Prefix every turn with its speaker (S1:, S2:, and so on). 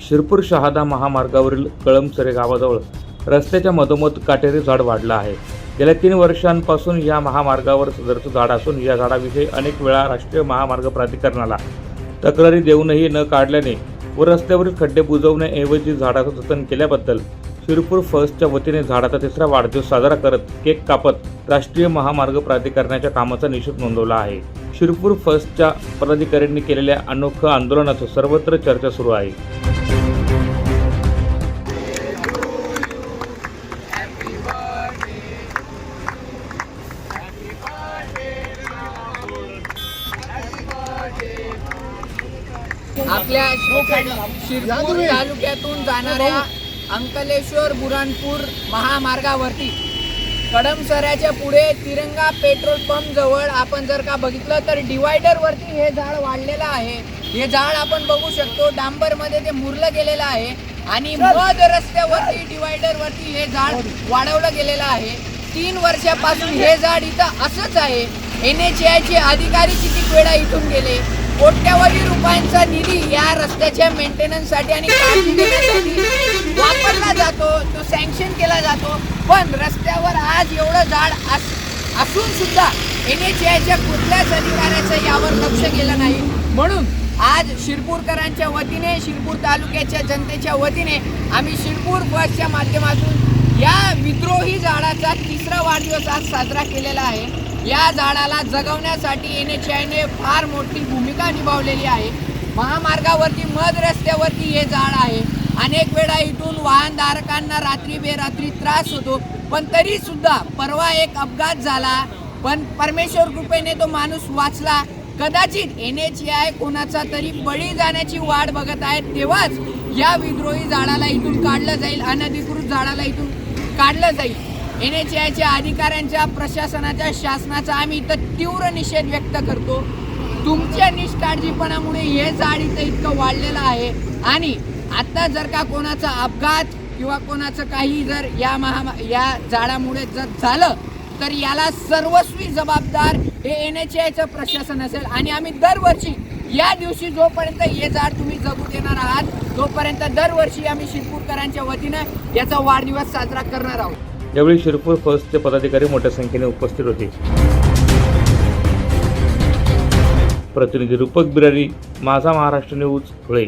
S1: शिरपूर शहादा महामार्गावरील कळमसरे गावाजवळ रस्त्याच्या मधोमध काटेरी झाड वाढलं आहे. गेल्या तीन वर्षांपासून या महामार्गावर सदरचं झाड असून या झाडाविषयी अनेक वेळा राष्ट्रीय महामार्ग प्राधिकरणाला तक्रारी देऊनही न काढल्याने व रस्त्यावरील खड्डे बुजवण्याऐवजी झाडाचं जतन केल्याबद्दल शिरपूर फर्स्टच्या वतीने झाडाचा तिसरा वाढदिवस साजरा करत केक कापत राष्ट्रीय महामार्ग प्राधिकरणाच्या कामाचा निषेध नोंदवला आहे. शिरपूर फर्स्टच्या पदाधिकाऱ्यांनी केलेल्या अनोखं आंदोलनाचं सर्वत्र चर्चा सुरू आहे.
S2: आपल्या शिरपूर तालुक्यातून जाणाऱ्या अंकलेश्वर बुरानपूर महामार्गावरती कडमसऱ्याच्या पुढे तिरंगा पेट्रोल पंप जवळ आपण जर का बघितलं तर डिवायडर वरती हे झाड वाढलेलं आहे. हे झाड आपण बघू शकतो. डांबरमध्ये ते मुरलं गेलेलं आहे. आणि मध रस्त्यावरती डिवायडर वरती हे झाड वाढवलं गेलेलं आहे. तीन वर्षापासून हे झाड इथं असंच आहे. एन एच चे अधिकारी किती वेळा इथून गेले? कोट्यावधी रुपयांचा निधी या रस्त्याच्या मेंटेनन्ससाठी आणि काळजी पण रस्त्यावर आज एवढं झाड अस- असून सुद्धा एन एच आयच्या कुठल्याच अधिकाऱ्याचं यावर लक्ष गेलं नाही. म्हणून आज शिरपूरकरांच्या वतीने शिरपूर तालुक्याच्या जनतेच्या वतीने आम्ही शिरपूर बसच्या माध्यमातून या विद्रोही झाडाचा तिसरा वाढदिवस आज साजरा केलेला आहे. या झाडाला जगवण्यासाठी एन एच आयने फार मोठी भूमिका निभावलेली आहे. महामार्गावरती मध रस्त्यावरती हे झाड आहे. अनेक वेळा इथून वाहनधारकांना रात्री बेरात्री त्रास होतो पण तरी सुद्धा परवा एक अपघात झाला. पण परमेश्वर कृपेने तो माणूस वाचला. कदाचित एन एच आय कोणाचा तरी बळी जाण्याची वाट बघत आहे तेव्हाच या विद्रोही झाडाला इथून काढलं जाईल अनधिकृत झाडाला इथून काढलं जाईल. एन एच आयच्या अधिकाऱ्यांच्या प्रशासनाच्या शासनाचा आम्ही इथं तीव्र निषेध व्यक्त करतो. तुमच्या निष्काळजीपणामुळे हे झाड इथं इतकं वाढलेलं आहे. आणि आता जर का कोणाचा अपघात किंवा कोणाचं काही जर या महा या झाडामुळे जर झालं तर याला सर्वस्वी जबाबदार हे एन एच आयचं प्रशासन असेल. आणि आम्ही दरवर्षी या दिवशी जोपर्यंत हे झाड तुम्ही जगू देणार आहात तोपर्यंत दरवर्षी आम्ही शिरपूरकरांच्या वतीनं याचा वाढदिवस साजरा करणार आहोत.
S1: यावेळी शिरपूर फर्स्टचे पदाधिकारी मोठ्या संख्येने उपस्थित होते. प्रतिनिधी रूपक बिरारी माझा महाराष्ट्र न्यूज धुळे.